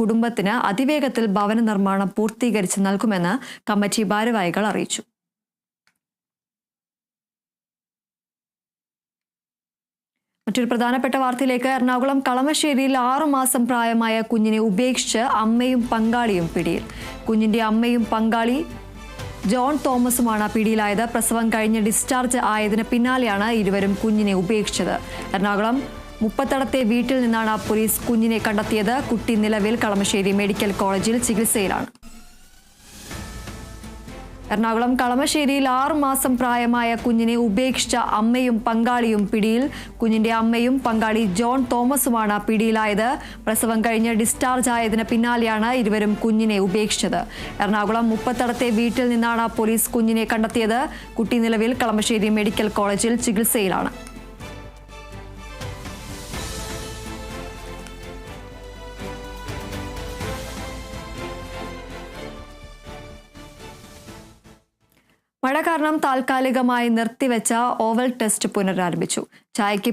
കുടുംബത്തിന് അതിവേഗത്തിൽ ഭവന നിർമ്മാണം പൂർത്തീകരിച്ച് നൽകുമെന്ന് കമ്മിറ്റി ഭാരവാഹികൾ അറിയിച്ചു. മറ്റൊരു പ്രധാനപ്പെട്ട വാർത്തയിലേക്ക് എറണാകുളം കളമശ്ശേരിയിൽ ആറുമാസം പ്രായമായ കുഞ്ഞിനെ ഉപേക്ഷിച്ച് അമ്മയും പങ്കാളിയും പിടിയിൽ. കുഞ്ഞിന്റെ അമ്മയും പങ്കാളി ജോൺ തോമസുമാണ് പിടിയിലായത്. പ്രസവം കഴിഞ്ഞ് ഡിസ്ചാർജ് ആയതിന് പിന്നാലെയാണ് ഇരുവരും കുഞ്ഞിനെ ഉപേക്ഷിച്ചത്. എറണാകുളം മുപ്പത്തടത്തെ വീട്ടിൽ നിന്നാണ് പോലീസ് കുഞ്ഞിനെ കണ്ടെത്തിയത്. കുട്ടി നിലവിൽ കളമശ്ശേരി മെഡിക്കൽ കോളേജിൽ ചികിത്സയിലാണ്. എറണാകുളം കളമശ്ശേരിയിൽ ആറു മാസം പ്രായമായ കുഞ്ഞിനെ ഉപേക്ഷിച്ച അമ്മയും പങ്കാളിയും പിടിയിൽ. കുഞ്ഞിന്റെ അമ്മയും പങ്കാളി ജോൺ തോമസുമാണ് പിടിയിലായത്. പ്രസവം കഴിഞ്ഞ് ഡിസ്ചാർജ് ആയതിന് പിന്നാലെയാണ് ഇരുവരും കുഞ്ഞിനെ ഉപേക്ഷിച്ചത്. എറണാകുളം മുപ്പത്തടത്തെ വീട്ടിൽ നിന്നാണ് പോലീസ് കുഞ്ഞിനെ കണ്ടെത്തിയത്. കുട്ടി നിലവിൽ കളമശ്ശേരി മെഡിക്കൽ കോളേജിൽ ചികിത്സയിലാണ്. മഴ കാരണം താൽക്കാലികമായി നിർത്തിവെച്ച ഓവൽ ടെസ്റ്റ് പുനരാരംഭിച്ചു. ചായയ്ക്ക്